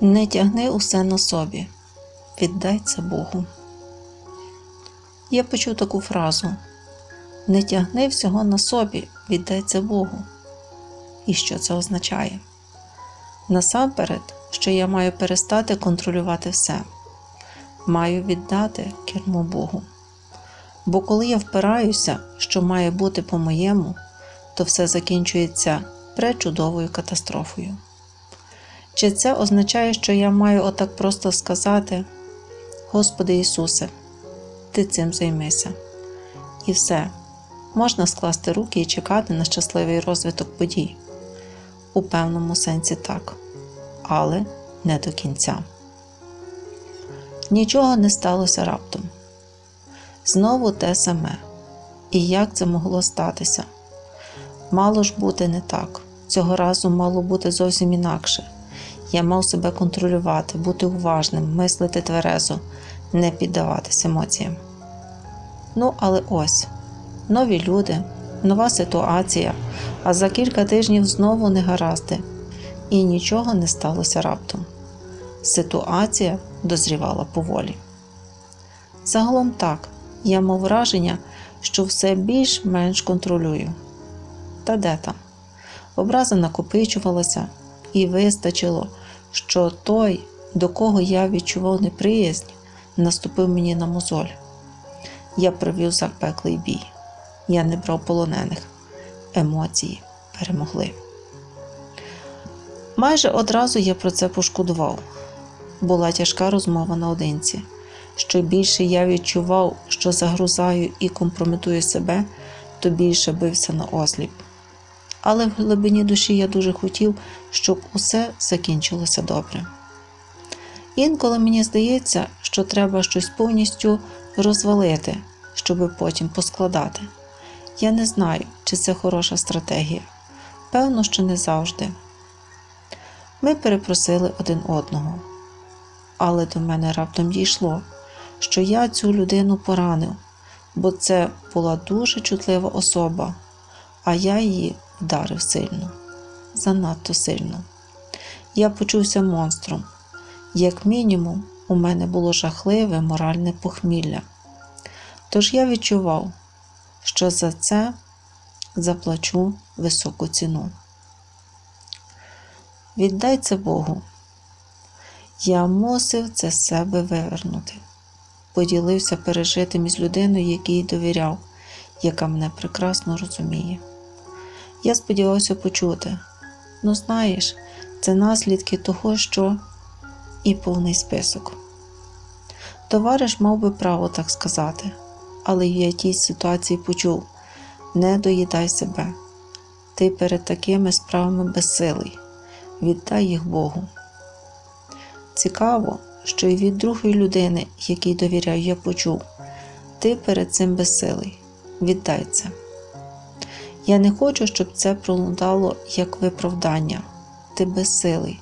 Не тягни усе на собі, віддай це Богу. Я почув таку фразу: Не тягни всього на собі, віддай це Богу. І що це означає? Насамперед, що я маю перестати контролювати все, маю віддати кермо Богу. Бо коли я впираюся, що має бути по-моєму, то все закінчується пречудовою катастрофою. Чи це означає, що я маю отак просто сказати: Господи Ісусе, Ти цим займися. І все, можна скласти руки і чекати на щасливий розвиток подій. У певному сенсі так, але не до кінця. Нічого не сталося раптом. Знову те саме. І як це могло статися? Мало ж бути не так. Цього разу мало бути зовсім інакше. Я мав себе контролювати, бути уважним, мислити тверезо, не піддаватись емоціям. Ну, але ось нові люди, нова ситуація, а за кілька тижнів знову негаразди, і нічого не сталося раптом. Ситуація дозрівала поволі. Загалом так, я мав враження, що все більш-менш контролюю. Та де там? Образа накопичувалася, і вистачило, що той, до кого я відчував неприязнь, наступив мені на мозоль. Я провів запеклий бій. Я не брав полонених. Емоції перемогли. Майже одразу я про це пошкодував. Була тяжка розмова наодинці. Що більше я відчував, що загрузаю і компрометую себе, то більше бився на осліп. Але в глибині душі я дуже хотів, щоб усе закінчилося добре. Інколи мені здається, що треба щось повністю розвалити, щоб потім поскладати. Я не знаю, чи це хороша стратегія. Певно, що не завжди. Ми перепросили один одного. Але до мене раптом дійшло, що я цю людину поранив, бо це була дуже чутлива особа, а я її вдарив сильно, занадто сильно. Я почувся монстром. Як мінімум, у мене було жахливе моральне похмілля. Тож я відчував, що за це заплачу високу ціну. Віддай це Богу. Я мусив це з себе вивернути. Поділився пережитим із людиною, якій довіряв, яка мене прекрасно розуміє. Я сподівався почути. Ну, знаєш, це наслідки того, що і повний список. Товариш мав би право так сказати, але в якій ситуації почув не доїдай себе. Ти перед такими справами безсилий, віддай їх Богу. Цікаво, що і від другої людини, якій довіряю, я почув, ти перед цим безсилий, віддай це. Я не хочу, щоб це пролунало як виправдання. Ти безсилий,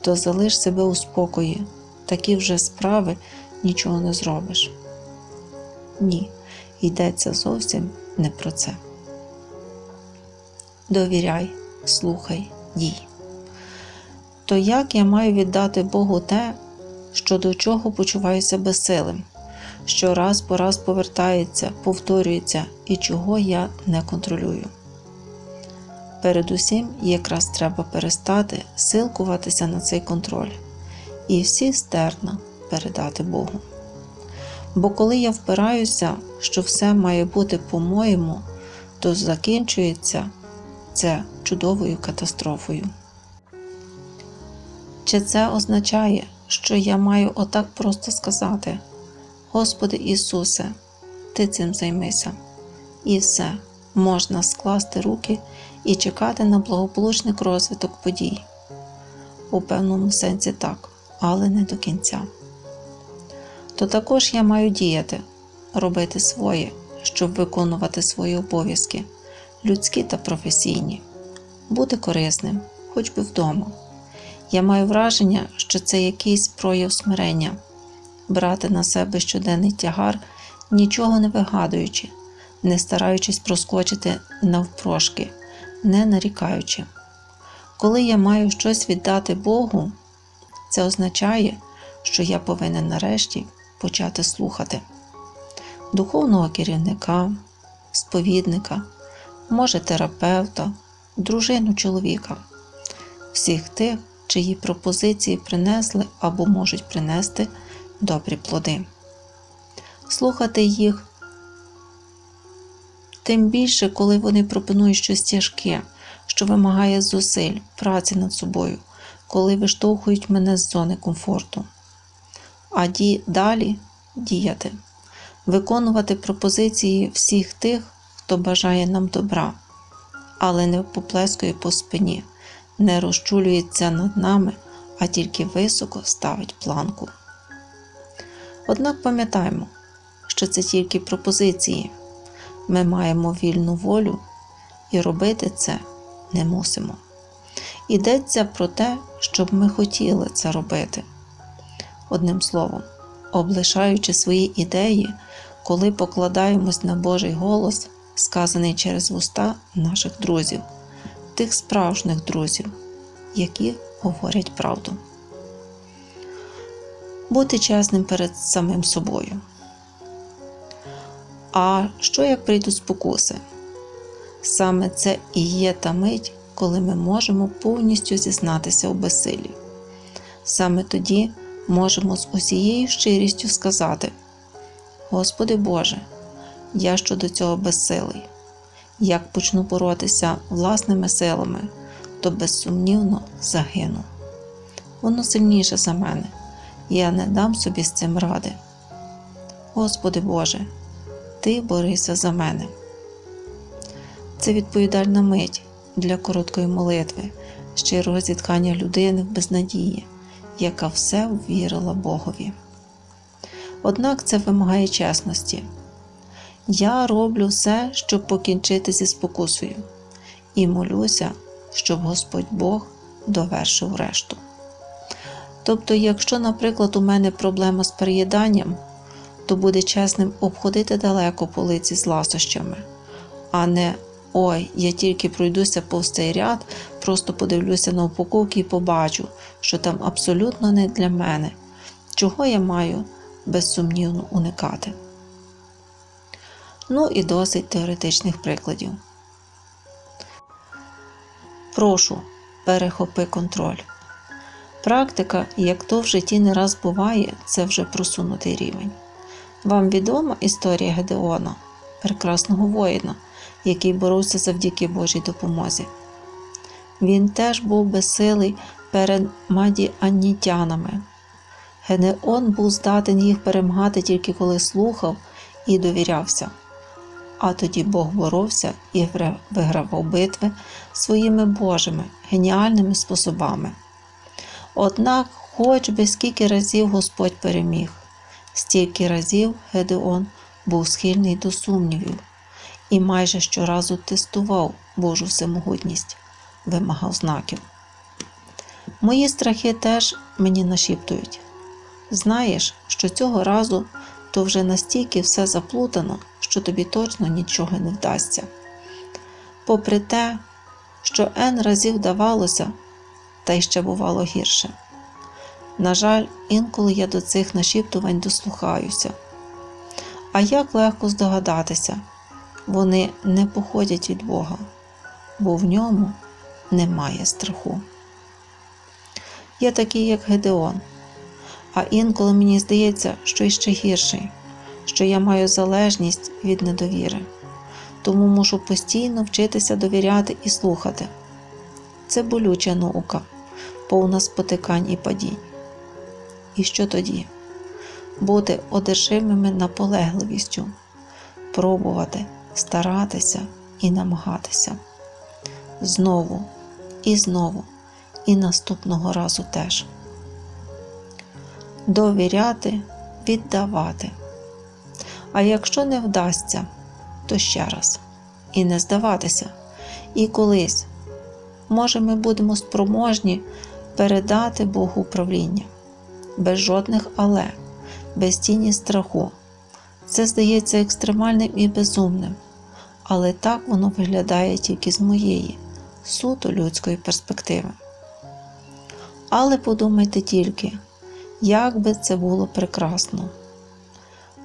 то залиш себе у спокої, такі вже справи нічого не зробиш. Ні, йдеться зовсім не про це. Довіряй, слухай, дій. То як я маю віддати Богу те, що до чого почуваюся безсилим, що раз по раз повертається, повторюється і чого я не контролюю? Передусім, якраз треба перестати силкуватися на цей контроль і всі стерна передати Богу. Бо коли я впираюся, що все має бути по-моєму, то закінчується це чудовою катастрофою. Чи це означає, що я маю отак просто сказати: Господи Ісусе, Ти цим займися, і все, можна скласти руки і чекати на благополучний розвиток подій? У певному сенсі так, але не до кінця. То також я маю діяти, робити своє, щоб виконувати свої обов'язки, людські та професійні, бути корисним, хоч би вдома. Я маю враження, що це якийсь прояв смирення, брати на себе щоденний тягар, нічого не вигадуючи, не стараючись проскочити навпрошки, не нарікаючи. Коли я маю щось віддати Богу, Це означає, що я повинен нарешті почати слухати духовного керівника, сповідника, може терапевта, дружину чоловіка, всіх тих, чиї пропозиції принесли або можуть принести добрі плоди. Слухати їх тим більше, коли вони пропонують щось тяжке, що вимагає зусиль, праці над собою, коли виштовхують мене з зони комфорту. А ді... далі діяти, виконувати пропозиції всіх тих, хто бажає нам добра, але не поплескує по спині, не розчулюється над нами, а тільки високо ставить планку. Однак пам'ятаємо, що це тільки пропозиції. Ми маємо вільну волю і робити це не мусимо. Йдеться про те, щоб ми хотіли це робити. Одним словом, облишаючи свої ідеї, коли покладаємось на Божий голос, сказаний через вуста наших друзів, тих справжніх друзів, які говорять правду. Бути чесним перед самим собою. А що як прийдуть спокуси? Саме це і є та мить, коли ми можемо повністю зізнатися у безсилі. Саме тоді можемо з усією щирістю сказати: Господи Боже, я щодо цього безсилий. Як почну боротися власними силами, то безсумнівно загину. Воно сильніше за мене, я не дам собі з цим ради. Господи Боже, Ти борися за мене. Це відповідальна мить для короткої молитви, щирого зіткання людини в безнадії, яка все ввірила Богові. Однак це вимагає чесності. Я роблю все, щоб покінчити зі спокусою, і молюся, щоб Господь Бог довершив решту. Тобто, якщо, наприклад, у мене проблема з переїданням, то буде чесним обходити далеко полиці з ласощами, а не ой, я тільки пройдуся повз цей ряд, просто подивлюся на упаковки і побачу, що там абсолютно не для мене, чого я маю безсумнівно уникати. Ну і досить теоретичних прикладів. Прошу, перехопи контроль. Практика, як то в житті не раз буває, це вже просунутий рівень. Вам відома історія Гедеона, прекрасного воїна, який боровся завдяки Божій допомозі. Він теж був безсилий перед мадіанітянами. Гедеон був здатен їх перемагати тільки коли слухав і довірявся. А тоді Бог боровся і вигравав битви своїми Божими, геніальними способами. Однак, хоч би скільки разів Господь переміг, стільки разів Гедеон був схильний до сумнівів і майже щоразу тестував Божу всемогутність, вимагав знаків. Мої страхи теж мені нашіптують. Знаєш, що цього разу то вже настільки все заплутано, що тобі точно нічого не вдасться. Попри те, що Н разів давалося, та й ще бувало гірше. На жаль, інколи я до цих нашіптувань дослухаюся. А як легко здогадатися, вони не походять від Бога, бо в ньому немає страху. Я такий, як Гедеон, а інколи мені здається, що іще гірший, що я маю залежність від недовіри, тому мушу постійно вчитися довіряти і слухати. Це болюча наука, повна спотикань і падінь. І що тоді? Бути одержимими наполегливістю, пробувати, старатися і намагатися. Знову і знову, і наступного разу теж. Довіряти, віддавати. А якщо не вдасться, то ще раз. І не здаватися. І колись, може, ми будемо спроможні передати Богу управління без жодних але, без тіні страху. Це здається екстремальним і безумним, але так воно виглядає тільки з моєї, суто людської перспективи. Але подумайте тільки, як би це було прекрасно.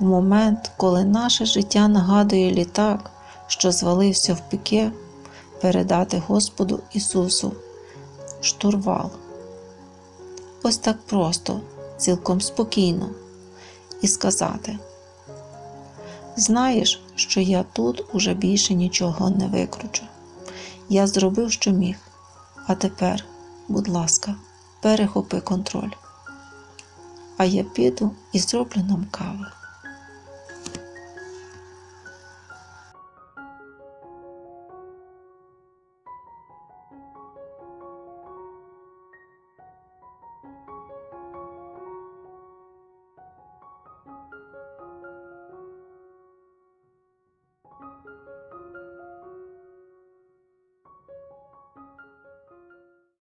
В момент, коли наше життя нагадує літак, що звалився в піке, передати Господу Ісусу штурвал. Ось так просто, цілком спокійно, і сказати: Знаєш, що я тут уже більше нічого не викручу. Я зробив, що міг, а тепер, будь ласка, перехопи контроль. А я піду і зроблю нам кави.